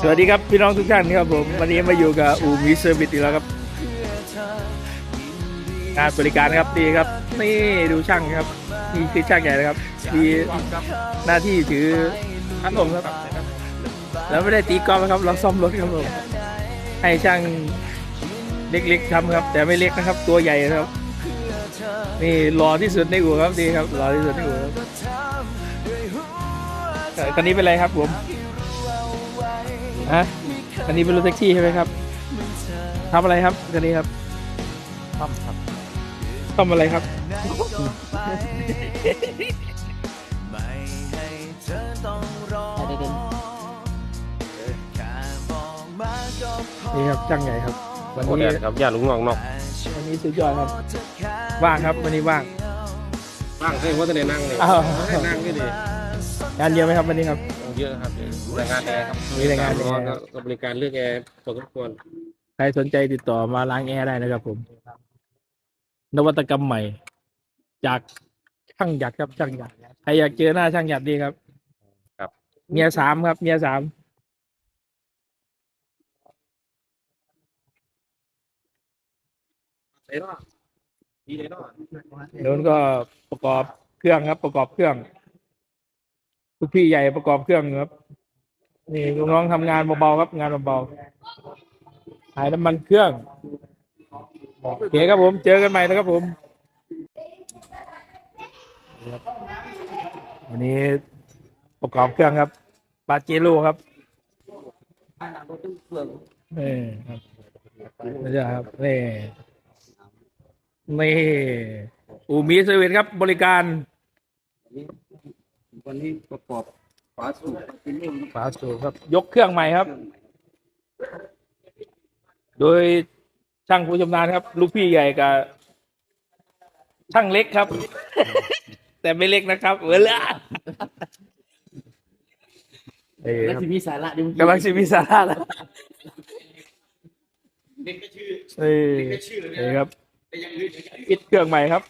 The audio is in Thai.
สวัสดีครับพี่น้องทุกท่านครับผม วันนี้มาอยู่กับอูมิเซอร์วิสอีกแล้วครับงานบริการครับดีครับ นี่ดูช่างครับนี่คือช่างใหญ่นะครับมีหน้าที่ถือพัดลมครับ แล้วไม่ได้ตีกอล์ฟนะครับ เราซ่อมรถครับผมให้ช่างเล็กๆทำครับ แต่ไม่เล็กนะครับ ตัวใหญ่นะครับ นี่หล่อที่สุดในอู่ครับดีครับหล่อที่สุดในอู่ครับเอ่อคันนี้เป็นไรครับผม ฮะอันนี้เป็นรถแท็กซี่ใช่ไหมครับทำอะไรครับคันนี้ครับซ่อมครับทำอะไรครับได้เดินนี่ครับช่างใหญ่ครับ วันโอ้นี้เดี๋ยวครับอย่าลุงงอกนอกวันนี้สุดยอดครับ ว่างครับวันนี้ว่าง นั่งให้ว่าจะได้นั่งเลยอ้าว ให้นั่งก็ดีงานเยอะไหมครับวันนี้ครับ เยอะครับรายงานแอร์ครับมีรายงานแอร์ ก็ก็บริการเรื่องแอร์พอสมควรใครสนใจติดต่อมาล้างแอร์ได้นะครับผม นวัตกรรมใหม่ จากช่างหยัดครับช่างหยัดใครอยากเจอหน้าช่างหยัดดีครับ ครับเมียสามครับเมียสามเนาะดีเลยเนาะโน้นก็ประกอบเครื่องครับ ประกอบเครื่อง ทุกพี่ใหญ่ประกอบเครื่องครับ นี่ลูกน้องทำงานเบาๆครับ งานเบาๆขายน้ำมันเครื่องโอเคครับผม เจอกันใหม่นะครับผม วันนี้ประกอบเครื่องครับปาเจโร่ครับนี่ครับนี่ครับนี่นี่อูมีเซอร์วิสครับบริการ วันนี้ประกอบฝาสูบเป็นเรื่องฝาสูบครับ ยกเครื่องใหม่ครับ โดยช่างผู้ชำนาญครับ ลูกพี่ใหญ่กับช่างเล็กครับ แต่ไม่เล็กนะครับเวลาเอ้ยและครับที่มีสาระดีกำลังชิมีสาระแล้วเอ้ยนี่ครับปิดเครื่องใหม่ครับ